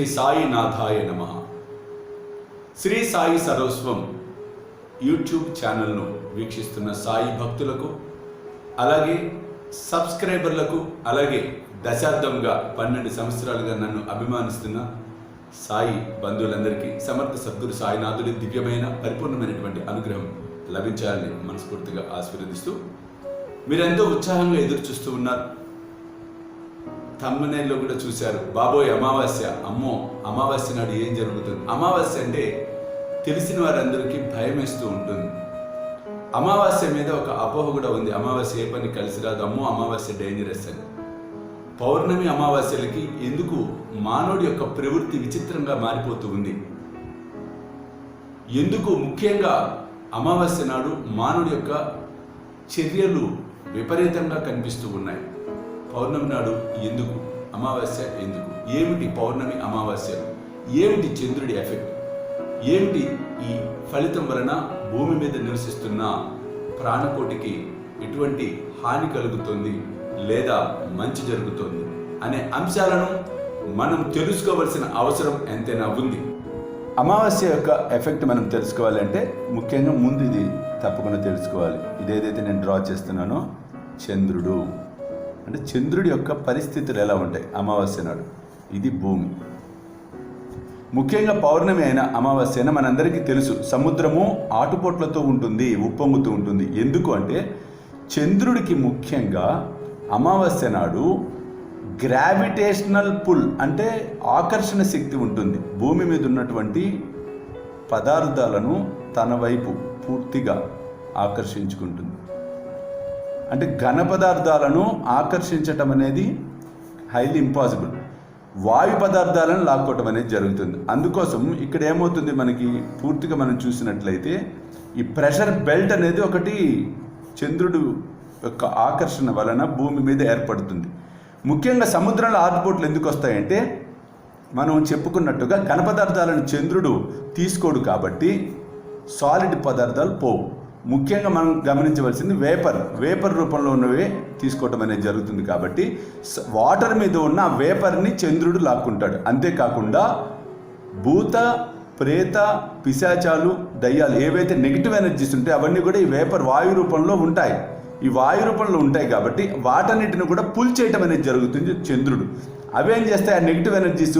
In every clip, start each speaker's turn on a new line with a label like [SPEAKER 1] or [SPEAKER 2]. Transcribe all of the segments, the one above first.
[SPEAKER 1] శ్రీ సాయి నాథాయ నమ. శ్రీ సాయి సర్వస్వం యూట్యూబ్ ఛానల్ను వీక్షిస్తున్న సాయి భక్తులకు అలాగే సబ్స్క్రైబర్లకు అలాగే దశాబ్దంగా పన్నెండు సంవత్సరాలుగా నన్ను అభిమానిస్తున్న సాయి బంధువులందరికీ సమర్థ సద్గురు సాయినాథుడి దివ్యమైన పరిపూర్ణమైనటువంటి అనుగ్రహం లభించాలని మనస్ఫూర్తిగా ఆశీర్వదిస్తూ మీరెంతో ఉత్సాహంగా ఎదురు చూస్తూ ఉన్నారు. తమ్మనేల్లో కూడా చూశారు. బాబోయ్ అమావాస్య. అమ్మో అమావాస్య నాడు ఏం జరుగుతుంది? అమావాస్య అంటే తెలిసిన వారందరికీ భయం వేస్తూ ఉంటుంది. అమావాస్య మీద ఒక అపోహ కూడా ఉంది. అమావాస్య ఏ పని కలిసి రాదు. అమ్మో అమావాస్య డేంజరస్ అని. పౌర్ణమి అమావాస్యలకి ఎందుకు మానవుడి యొక్క ప్రవృత్తి విచిత్రంగా మారిపోతూ ఉంది? ఎందుకు ముఖ్యంగా అమావాస్య నాడు మానవుడి యొక్క చర్యలు విపరీతంగా కనిపిస్తూ ఉన్నాయి? పౌర్ణమి నాడు ఎందుకు? అమావాస్య ఎందుకు? ఏమిటి పౌర్ణమి అమావాస్యలు ఏమిటి చంద్రుడి ఎఫెక్ట్? ఏమిటి ఈ ఫలితం వలన భూమి మీద నివసిస్తున్న ప్రాణకోటికి ఎటువంటి హాని కలుగుతుంది లేదా మంచి జరుగుతుంది అనే అంశాలను మనం తెలుసుకోవలసిన అవసరం ఎంతైనా ఉంది. అమావాస్య యొక్క ఎఫెక్ట్ మనం తెలుసుకోవాలంటే ముఖ్యంగా ముందు ఇది తప్పకుండా తెలుసుకోవాలి. ఇదేదైతే నేను డ్రా చేస్తున్నానో చంద్రుడు. అంటే చంద్రుడి యొక్క పరిస్థితులు ఎలా ఉంటాయి? అమావాస్య నాడు. ఇది భూమి. ముఖ్యంగా పౌర్ణమి అయిన అమావాస్యన మనందరికీ తెలుసు సముద్రము ఆటుపోట్లతో ఉంటుంది ఉప్పొంగుతూ ఉంటుంది. ఎందుకు అంటే చంద్రుడికి ముఖ్యంగా అమావాస్య నాడు గ్రావిటేషనల్ పుల్ అంటే ఆకర్షణ శక్తి ఉంటుంది. భూమి మీద ఉన్నటువంటి పదార్థాలను తన వైపు పూర్తిగా ఆకర్షించుకుంటుంది. అంటే ఘన పదార్థాలను ఆకర్షించటం అనేది హైలీ ఇంపాసిబుల్ వాయు పదార్థాలను లాక్కోవటం అనేది జరుగుతుంది. అందుకోసం ఇక్కడ ఏమవుతుంది మనకి? పూర్తిగా మనం చూసినట్లయితే ఈ ప్రెషర్ బెల్ట్ అనేది ఒకటి చంద్రుడు యొక్క ఆకర్షణ వలన భూమి మీద ఏర్పడుతుంది. ముఖ్యంగా సముద్రంలో ఆటుపోట్లు ఎందుకు వస్తాయంటే మనం చెప్పుకున్నట్టుగా ఘన పదార్థాలను చంద్రుడు తీసుకోడు కాబట్టి సాలిడ్ పదార్థాలు పోవు. ముఖ్యంగా మనం గమనించవలసింది వేపర్. వేపర్ రూపంలో ఉన్నవే తీసుకోవటం అనేది జరుగుతుంది కాబట్టి వాటర్ మీద ఉన్న ఆ వేపర్ని చంద్రుడు లాక్కుంటాడు. అంతేకాకుండా భూత ప్రేత పిశాచాలు దయ్యాలు ఏవైతే నెగిటివ్ ఎనర్జీస్ ఉంటాయో అవన్నీ కూడా ఈ వేపర్ వాయు రూపంలో ఉంటాయి. ఈ వాయు రూపంలో ఉంటాయి కాబట్టి వాటన్నిటిని కూడా పుల్ చేయటం అనేది జరుగుతుంది చంద్రుడు. అవేం చేస్తాయి? ఆ నెగిటివ్ ఎనర్జీస్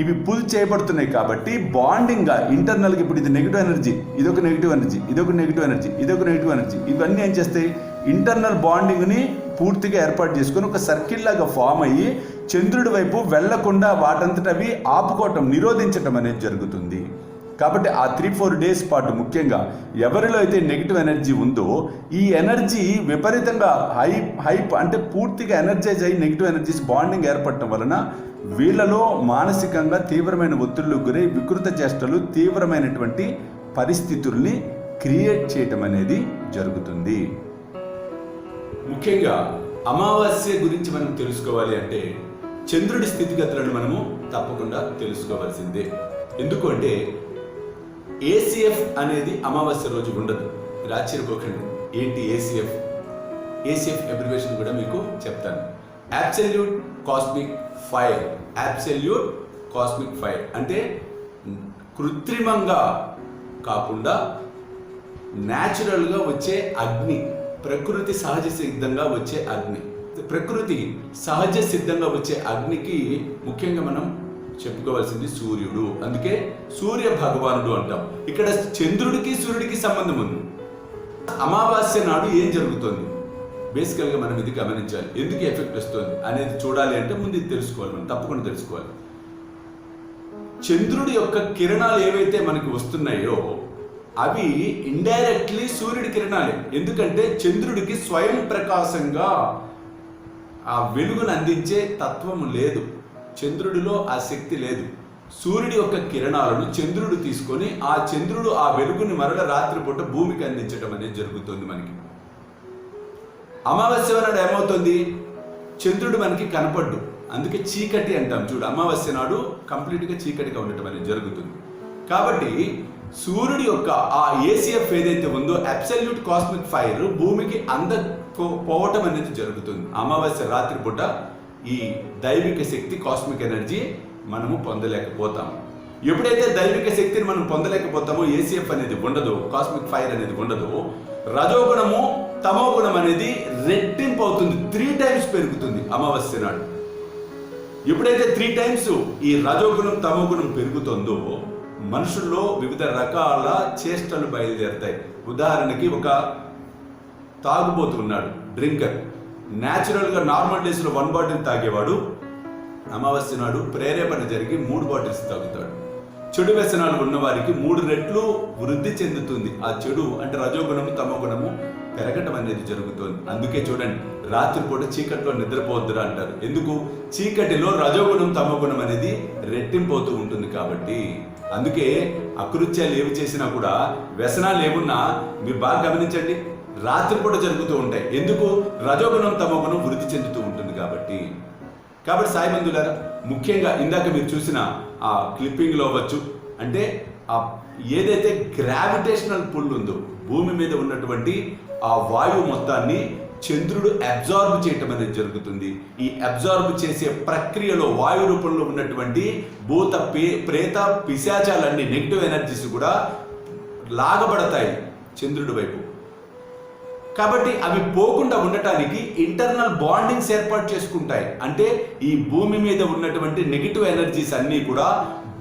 [SPEAKER 1] ఇవి పుల్ చేయబడుతున్నాయి కాబట్టి బాండింగ్గా ఇంటర్నల్గా ఇప్పుడు ఇది నెగిటివ్ ఎనర్జీ ఇదొక నెగిటివ్ ఎనర్జీ ఇదొక నెగిటివ్ ఎనర్జీ ఇదొక నెగిటివ్ ఎనర్జీ ఇవన్నీ ఏం చేస్తాయి? ఇంటర్నల్ బాండింగ్ని పూర్తిగా ఏర్పాటు చేసుకొని ఒక సర్కిల్ లాగా ఫామ్ అయ్యి చంద్రుడి వైపు వెళ్ళకుండా వాటంతట అవి ఆపుకోవటం నిరోధించటం అనేది జరుగుతుంది. కాబట్టి ఆ త్రీ ఫోర్ డేస్ పాటు ముఖ్యంగా ఎవరిలో అయితే నెగిటివ్ ఎనర్జీ ఉందో ఈ ఎనర్జీ విపరీతంగా హై హైప్ అంటే పూర్తిగా ఎనర్జైజ్ అయ్యి నెగిటివ్ ఎనర్జీస్ బాండింగ్ ఏర్పడటం వలన వీళ్ళలో మానసికంగా తీవ్రమైన ఒత్తిళ్ళకు గురై వికృత చేష్టలు తీవ్రమైనటువంటి పరిస్థితుల్ని క్రియేట్ చేయటం అనేది జరుగుతుంది. ముఖ్యంగా అమావాస్య గురించి మనం తెలుసుకోవాలి అంటే చంద్రుడి స్థితిగతులను మనము తప్పకుండా తెలుసుకోవాల్సిందే. ఎందుకంటే ఏసీఎఫ్ అనేది అమావాస్య రోజు ఉండదు. మీరు ఆశ్చర్యపోకండి. ఏంటి ఏసీఎఫ్ ఏసీఎఫ్ అబ్రివేషన్ కూడా మీకు చెప్తాను. Absolute cosmic fire absolute cosmic fire అంటే కృత్రిమంగా కాకుండా న్యాచురల్గా వచ్చే అగ్ని ప్రకృతి సహజ సిద్ధంగా వచ్చే అగ్ని. ప్రకృతి సహజ సిద్ధంగా వచ్చే అగ్నికి ముఖ్యంగా మనం చెప్పుకోవాల్సింది సూర్యుడు. అందుకే సూర్య భగవానుడు అంటాం. ఇక్కడ చంద్రుడికి సూర్యుడికి సంబంధం ఉంది. అమావాస్య నాడు ఏం జరుగుతుంది? బేసికల్గా మనం ఇది గమనించాలి. ఎందుకు ఎఫెక్ట్ వస్తుంది అనేది చూడాలి అంటే ముందు ఇది తెలుసుకోవాలి మనం. తప్పకుండా తెలుసుకోవాలి. చంద్రుడి యొక్క కిరణాలు ఏవైతే మనకి వస్తున్నాయో అవి ఇండైరెక్ట్లీ సూర్యుడి కిరణాలే. ఎందుకంటే చంద్రుడికి స్వయం ప్రకాశంగా ఆ వెలుగును అందించే తత్వము లేదు. చంద్రుడిలో ఆ శక్తి లేదు. సూర్యుడి యొక్క కిరణాలను చంద్రుడు తీసుకొని ఆ చంద్రుడు ఆ వెలుగుని మరల రాత్రిపూట భూమికి అందించడం అనేది జరుగుతుంది మనకి. అమావాస్య నాడు ఏమవుతుంది? చంద్రుడు మనకి కనపడ్డు. అందుకే చీకటి అంటాం. చూడు అమావాస్య నాడు కంప్లీట్గా చీకటిగా ఉండటం అనేది జరుగుతుంది. కాబట్టి సూర్యుడి యొక్క ఆ ఏసీఎఫ్ ఏదైతే ఉందో అబ్సల్యూట్ కాస్మిక్ ఫైర్ భూమికి అందకపోవటం అనేది జరుగుతుంది. అమావాస్య రాత్రిపూట ఈ దైవిక శక్తి కాస్మిక్ ఎనర్జీ మనము పొందలేకపోతాం ఎప్పుడైతే దైవిక శక్తిని మనం పొందలేకపోతామో ఏసీఎఫ్ అనేది ఉండదు కాస్మిక్ ఫైర్ అనేది ఉండదు. రజోగుణము తమో గుణం అనేది రెట్టింపు అవుతుంది. త్రీ టైమ్స్ పెరుగుతుంది అమావాస్య నాడు. ఎప్పుడైతే త్రీ టైమ్స్ ఈ రజోగుణం తమో గుణం పెరుగుతుందో మనుషుల్లో వివిధ రకాల చేష్టలు బయలుదేరుతాయి. ఉదాహరణకి ఒక తాగుబోతు ఉన్నాడు డ్రింకర్. న్యాచురల్గా నార్మల్ డేస్లో వన్ బాటిల్ తాగేవాడు అమావాస్య నాడు ప్రేరేపణ జరిగి మూడు బాటిల్స్ తాగుతాడు. చెడు వ్యసనాలు ఉన్నవారికి మూడు రెట్లు వృద్ధి చెందుతుంది. ఆ చెడు అంటే రజోగుణము తమో గుణము పెరగటం అనేది జరుగుతుంది. అందుకే చూడండి రాత్రిపూట చీకట్లో నిద్రపోవద్దురా అంటారు. ఎందుకు? చీకటిలో రజోగుణం తమో గుణం అనేది రెట్టింపోతూ ఉంటుంది కాబట్టి. అందుకే అకృత్యాలు ఏవి చేసినా కూడా వ్యసనాలు ఏమున్నా మీరు బాగా గమనించండి. రాత్రిపూట జరుగుతూ ఉంటాయి. ఎందుకు? రజోగుణం తమోగుణం వృద్ధి చెందుతూ ఉంటుంది కాబట్టి. కాబట్టి సాయి బంధువులారా ముఖ్యంగా ఇందాక మీరు చూసిన ఆ క్లిప్పింగ్లో అవ్వచ్చు అంటే ఆ ఏదైతే గ్రావిటేషనల్ పుల్ ఉందో భూమి మీద ఉన్నటువంటి ఆ వాయువు మొత్తాన్ని చంద్రుడు అబ్జార్బ్ చేయటం అనేది జరుగుతుంది. ఈ అబ్జార్బ్ చేసే ప్రక్రియలో వాయు రూపంలో ఉన్నటువంటి భూత పే ప్రేత పిశాచాలన్నీ నెగిటివ్ ఎనర్జీస్ కూడా లాగబడతాయి చంద్రుడి వైపు. కాబట్టి అవి పోకుండా ఉండటానికి ఇంటర్నల్ బాండింగ్స్ ఏర్పాటు చేసుకుంటాయి. అంటే ఈ భూమి మీద ఉన్నటువంటి నెగిటివ్ ఎనర్జీస్ అన్నీ కూడా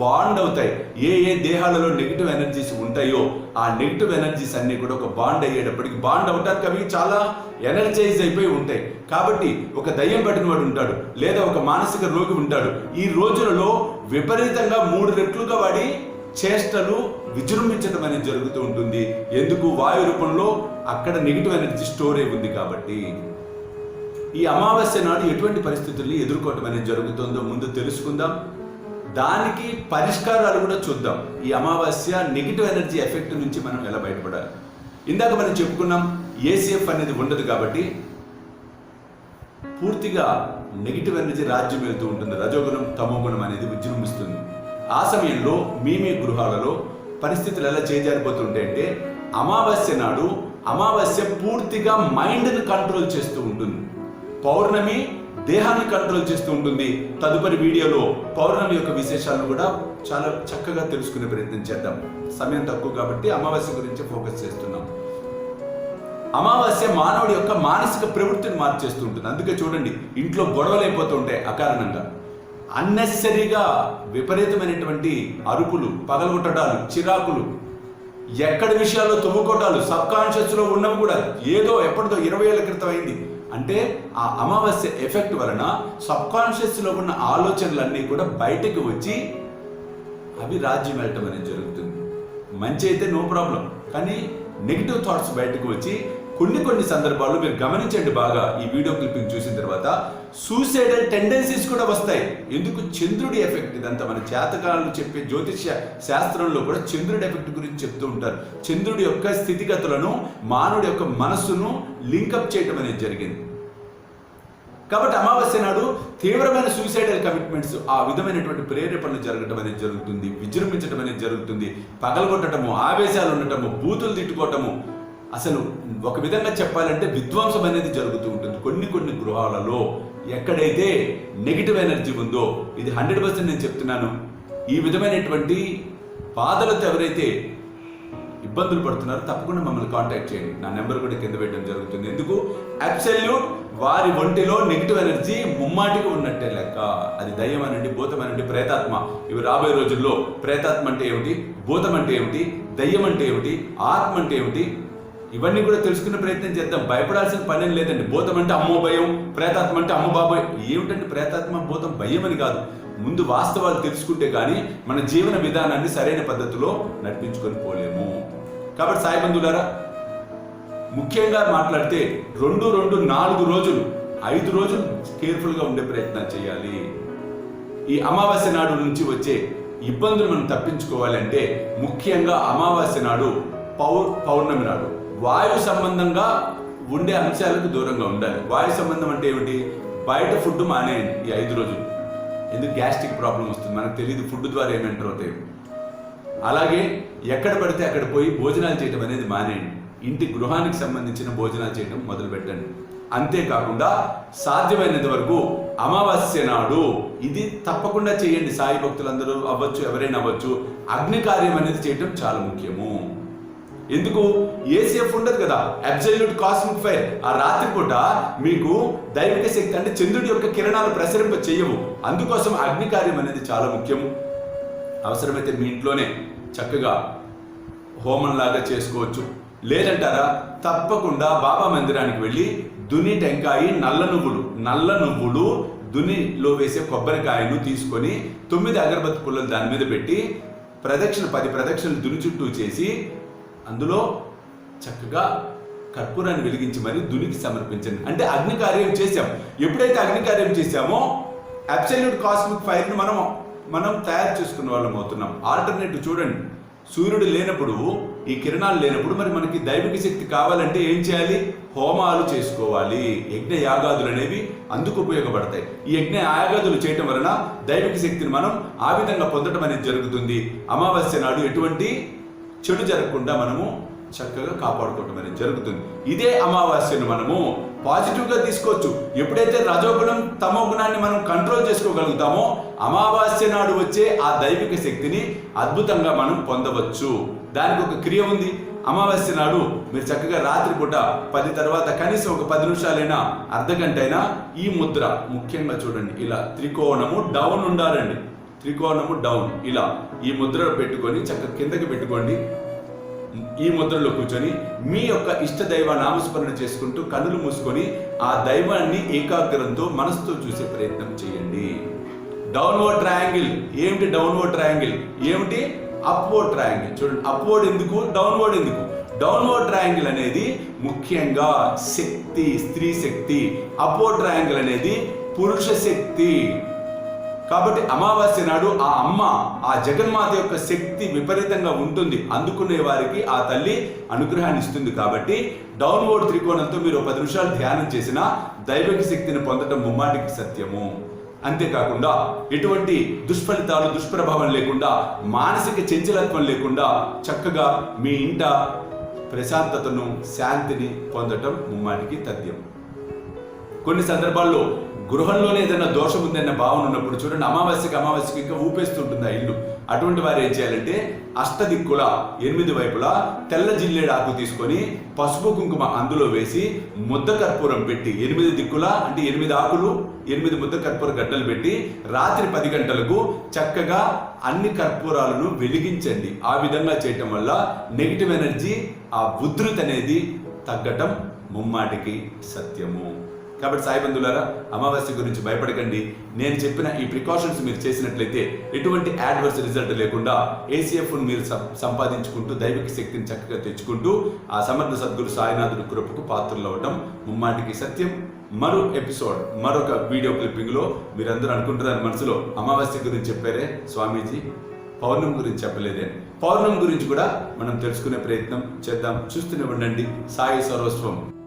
[SPEAKER 1] బాండ్ అవుతాయి. ఏ ఏ దేహాలలో నెగిటివ్ ఎనర్జీస్ ఉంటాయో ఆ నెగిటివ్ ఎనర్జీస్ అన్నీ కూడా ఒక బాండ్ అయ్యేటప్పటికి బాండ్ అవటానికి అవి చాలా ఎనర్జైజ్ అయిపోయి ఉంటాయి. కాబట్టి ఒక దయ్యం పట్టిన వాడు ఉంటాడు లేదా ఒక మానసిక రోగి ఉంటాడు. ఈ రోజులలో విపరీతంగా మూడు రెట్లుగా వాడి చేష్టలు విజృంభించడం అనేది జరుగుతూ ఉంటుంది. ఎందుకు? వాయు రూపంలో అక్కడ నెగిటివ్ ఎనర్జీ స్టోర్ అయి ఉంది కాబట్టి ఈ అమావాస్య నాడు ఎటువంటి పరిస్థితుల్ని ఎదుర్కోవటం అనేది జరుగుతుందో ముందు తెలుసుకుందాం. దానికి పరిష్కారాలు కూడా చూద్దాం. ఈ అమావాస్య నెగిటివ్ ఎనర్జీ ఎఫెక్ట్ నుంచి మనం ఎలా బయటపడాలి? ఇందాక మనం చెప్పుకున్నాం ఏసీఎఫ్ అనేది ఉండదు కాబట్టి పూర్తిగా నెగిటివ్ ఎనర్జీ రాజ్యం వెళ్తూ ఉంటుంది. రజోగుణం తమోగుణం అనేది విజృంభిస్తుంది. ఆ సమయంలో మీ మీ గృహాలలో పరిస్థితులు ఎలా చేజారిపోతుంటాయి అంటే అమావాస్య నాడు అమావాస్య పూర్తిగా మైండ్ని కంట్రోల్ చేస్తూ ఉంటుంది. పౌర్ణమి దేహాన్ని కంట్రోల్ చేస్తూ ఉంటుంది. తదుపరి వీడియోలో పౌర్ణమి యొక్క విశేషాలను కూడా చాలా చక్కగా తెలుసుకునే ప్రయత్నం చేద్దాం. సమయం తక్కువ కాబట్టి అమావాస్య గురించి ఫోకస్ చేస్తున్నాం. అమావాస్య మానవుడి యొక్క మానసిక ప్రవృత్తిని మార్చేస్తూ ఉంటుంది. అందుకే చూడండి ఇంట్లో గొడవలు అయిపోతూ ఉంటాయి అకారణంగా. అన్నెసరీగా విపరీతమైనటువంటి అరుపులు పగలగొట్టడాలు చిరాకులు ఎక్కడి విషయాల్లో తుమ్ముకోటాలు సబ్ కాన్షియస్లో ఉన్నవి కూడా ఏదో ఎప్పటిదో ఇరవై ఏళ్ళ క్రితం అయింది. అంటే ఆ అమావాస్య ఎఫెక్ట్ వలన సబ్ కాన్షియస్లో ఉన్న ఆలోచనలన్నీ కూడా బయటకు వచ్చి అవి రాజ్యం వెళ్ళటం అనేది జరుగుతుంది. మంచి అయితే నో ప్రాబ్లం. కానీ నెగిటివ్ థాట్స్ బయటకు వచ్చి కొన్ని కొన్ని సందర్భాల్లో మీరు గమనించండి బాగా. ఈ వీడియో క్లిప్పింగ్ చూసిన తర్వాత సూసైడల్ టెండెన్సీస్ కూడా వస్తాయి. ఎందుకు? చంద్రుడి ఎఫెక్ట్. ఇదంతా మన జాతకాలను చెప్పే జ్యోతిష్య శాస్త్రంలో కూడా చంద్రుడి ఎఫెక్ట్ గురించి చెప్తూ ఉంటారు. చంద్రుడి యొక్క స్థితిగతులను మానవుడి యొక్క మనస్సును లింకప్ చేయడం అనేది జరిగింది. కాబట్టి అమావాస్య నాడు తీవ్రమైన సూసైడల్ కమిట్మెంట్స్ ఆ విధమైనటువంటి ప్రేరేపణలు జరగటం అనేది జరుగుతుంది. విజృంభించడం అనేది జరుగుతుంది. పగలగొట్టడము ఆవేశాలు ఉండటము బూతులు తిట్టుకోవటము అసలు ఒక విధంగా చెప్పాలంటే విధ్వంసం అనేది జరుగుతూ ఉంటుంది. కొన్ని కొన్ని గృహాలలో ఎక్కడైతే నెగిటివ్ ఎనర్జీ ఉందో ఇది హండ్రెడ్ పర్సెంట్ నేను చెప్తున్నాను. ఈ విధమైనటువంటి బాధలతో ఎవరైతే ఇబ్బందులు పడుతున్నారో తప్పకుండా మమ్మల్ని కాంటాక్ట్ చేయండి. నా నెంబర్ కూడా కింద పెట్టడం జరుగుతుంది. ఎందుకు? అబ్సల్యూట్ వారి ఒంటిలో నెగిటివ్ ఎనర్జీ ముమ్మాటికి ఉన్నట్టే లెక్క. అది దయ్యం అనండి భూతం అనండి ప్రేతాత్మ. ఇవి రాబోయే రోజుల్లో ప్రేతాత్మ అంటే ఏమిటి? భూతం అంటే ఏమిటి? దయ్యం అంటే ఏమిటి? ఆత్మ అంటే ఏమిటి? ఇవన్నీ కూడా తెలుసుకునే ప్రయత్నం చేద్దాం. భయపడాల్సిన పని లేదండి. భూతం అంటే అమ్మో భయం ప్రేతాత్మ అంటే అమ్మ బాబాయ్ ఏమిటంటే ప్రేతాత్మ భూతం భయం అని కాదు. ముందు వాస్తవాలు తెలుసుకుంటే కానీ మన జీవన విధానాన్ని సరైన పద్ధతిలో నడిపించుకొని పోలేము. కాబట్టి సాయి ముఖ్యంగా మాట్లాడితే రెండు రెండు నాలుగు రోజులు ఐదు రోజులు కేర్ఫుల్గా ఉండే ప్రయత్నం చేయాలి. ఈ అమావాస్య నాడు నుంచి వచ్చే ఇబ్బందులు మనం తప్పించుకోవాలంటే ముఖ్యంగా అమావాస్య నాడు పౌర్ పౌర్ణమి నాడు. వాయు సంబంధంగా ఉండే అంశాలకు దూరంగా ఉండాలి. వాయు సంబంధం అంటే ఏమిటి? బయట ఫుడ్ మానేయండి ఈ ఐదు రోజులు. ఎందుకు గ్యాస్ట్రిక్ ప్రాబ్లం వస్తుంది? మనకు తెలియదు ఫుడ్ ద్వారా ఏమి ఎంటర్ అవుతాయి అలాగే ఎక్కడ పడితే అక్కడ పోయి భోజనాలు చేయడం అనేది మానేయండి. ఇంటి గృహానికి సంబంధించిన భోజనాలు చేయడం మొదలు పెట్టండి అంతేకాకుండా సాధ్యమైనంత వరకు అమావాస్య నాడు ఇది తప్పకుండా చేయండి. సాయి భక్తులందరూ అవ్వచ్చు ఎవరైనా అవ్వచ్చు. అగ్ని కార్యం అనేది చేయటం చాలా ముఖ్యము. ఎందుకు? ఏసీఎఫ్ ఉండదు కదా. అబ్జల్యూట్ కాస్మిక్ ఫైర్ ఆ రాత్రిపూట మీకు దైవిక శక్తి అంటే చంద్రుడి యొక్క కిరణాలు ప్రసరింప చేయవు. అందుకోసం అగ్ని కార్యం అనేది చాలా ముఖ్యము అవసరమైతే మీ ఇంట్లోనే చక్కగా హోమంలాగా చేసుకోవచ్చు. లేదంటారా? తప్పకుండా బాబా మందిరానికి వెళ్ళి దుని టెంకాయి నల్ల నువ్వులు నల్ల నువ్వులు దునిలో వేసే కొబ్బరికాయను తీసుకొని తొమ్మిది అగరబత్తి పుల్లలు దాని మీద పెట్టి ప్రదక్షిణ పది ప్రదక్షిణలు దుని చుట్టూ చేసి అందులో చక్కగా కర్పూరాన్ని వెలిగించి మరి దునికి సమర్పించండి. అంటే అగ్ని కార్యం చేశాం. ఎప్పుడైతే అగ్ని కార్యం చేశామో అబ్సల్యూట్ కాస్మిక్ ఫైర్ని మనం మనం తయారు చేసుకున్న వాళ్ళం అవుతున్నాం. ఆల్టర్నేటివ్ చూడండి. సూర్యుడు లేనప్పుడు ఈ కిరణాలు లేనప్పుడు మరి మనకి దైవిక శక్తి కావాలంటే ఏం చేయాలి? హోమాలు చేసుకోవాలి. యజ్ఞ యాగాదులు అనేవి అందుకు ఉపయోగపడతాయి. ఈ యజ్ఞ యాగాదులు చేయటం వలన దైవిక శక్తిని మనం ఆ విధంగా పొందడం అనేది జరుగుతుంది. అమావాస్య నాడు ఎటువంటి చెడు జరగకుండా మనము చక్కగా కాపాడుకోవటం అనేది జరుగుతుంది. ఇదే అమావాస్యను మనము పాజిటివ్గా తీసుకోవచ్చు. ఎప్పుడైతే రజోగుణం తమో గుణాన్ని మనం కంట్రోల్ చేసుకోగలుగుతామో అమావాస్య నాడు వచ్చే ఆ దైవిక శక్తిని అద్భుతంగా మనం పొందవచ్చు. దానికి ఒక క్రియ ఉంది. అమావాస్య నాడు మీరు చక్కగా రాత్రిపూట పది తర్వాత కనీసం ఒక పది నిమిషాలైనా అర్ధ గంట అయినా ఈ ముద్ర ముఖ్యంగా చూడండి. ఇలా త్రికోణము డౌన్ ఉండాలండి. త్రికోణము డౌన్ ఇలా ఈ ముద్ర పెట్టుకొని చక్కగా కిందకి పెట్టుకోండి. ఈ ముద్రలో కూర్చొని మీ యొక్క ఇష్ట దైవ నామస్మరణ చేసుకుంటూ కనులు మూసుకొని ఆ దైవాన్ని ఏకాగ్రంతో మనసుతో చూసే ప్రయత్నం చేయండి. డౌన్వర్డ్ ట్రయాంగిల్ ఏమిటి డౌన్వర్డ్ ట్రయాంగిల్ ఏమిటి? అప్వర్డ్ ట్రయాంగిల్ చూడండి అప్వర్డ్ ఎందుకు? డౌన్వర్డ్ ఎందుకు? డౌన్వర్డ్ ట్రయాంగిల్ అనేది ముఖ్యంగా శక్తి స్త్రీ శక్తి. అప్వర్డ్ ట్రయాంగిల్ అనేది పురుష శక్తి. కాబట్టి అమావాస్య నాడు ఆ అమ్మ ఆ జగన్మాత యొక్క శక్తి విపరీతంగా ఉంటుంది. అందుకునే వారికి ఆ తల్లి అనుగ్రహాన్ని ఇస్తుంది కాబట్టి డౌన్వర్డ్ త్రికోణంతో మీరు ఒక పది నిమిషాలు ధ్యానం చేసిన దైవిక శక్తిని పొందడం ముమ్మాటికి సత్యము. అంతేకాకుండా ఎటువంటి దుష్ఫలితాలు దుష్ప్రభావం లేకుండా మానసిక చంచలత్వం లేకుండా చక్కగా మీ ఇంట ప్రశాంతతను శాంతిని పొందటం ముమ్మాటికి తథ్యం. కొన్ని సందర్భాల్లో గృహంలోనే ఏదైనా దోషం ఉందన్న భావన ఉన్నప్పుడు చూడండి అమావాస్యకి అమావాస్యకి ఇంకా ఊపేస్తుంటుంది ఆ ఇల్లు. అటువంటి వారు ఏం చేయాలంటే అష్టదిక్కుల ఎనిమిది వైపులా తెల్ల జిల్లేడు ఆకు తీసుకొని పసుపు కుంకుమ అందులో వేసి ముద్ద కర్పూరం పెట్టి ఎనిమిది దిక్కుల అంటే ఎనిమిది ఆకులు ఎనిమిది ముద్ద కర్పూర గడ్డలు పెట్టి రాత్రి పది గంటలకు చక్కగా అన్ని కర్పూరాలను వెలిగించండి. ఆ విధంగా చేయటం వల్ల నెగిటివ్ ఎనర్జీ ఆ ఉధృతి అనేది తగ్గటం ముమ్మాటికి సత్యము. కాబట్టి సాయి బంధువులారా అమావాస్య గురించి భయపడకండి. నేను చెప్పిన ఈ ప్రికాషన్స్ మీరు చేసినట్లయితే ఎటువంటి యాడ్వర్స్ రిజల్ట్ లేకుండా ఏసీఎఫ్ మీరు సం- సంపాదించుకుంటూ దైవిక శక్తిని చక్కగా తెచ్చుకుంటూ ఆ సమర్థ సద్గురు సాయినాథుడి కృపకు పాత్రలు అవడం ముమ్మాటికి సత్యం. మరో ఎపిసోడ్ మరొక వీడియో క్లిప్పింగ్లో మీరందరూ అనుకుంటున్నారు మనసులో అమావాస్య గురించి చెప్పారే స్వామీజీ? పౌర్ణమి గురించి చెప్పలేదే. పౌర్ణమి గురించి కూడా మనం తెలుసుకునే ప్రయత్నం చేద్దాం. చూస్తూనే ఉండండి. సాయి సర్వస్వం.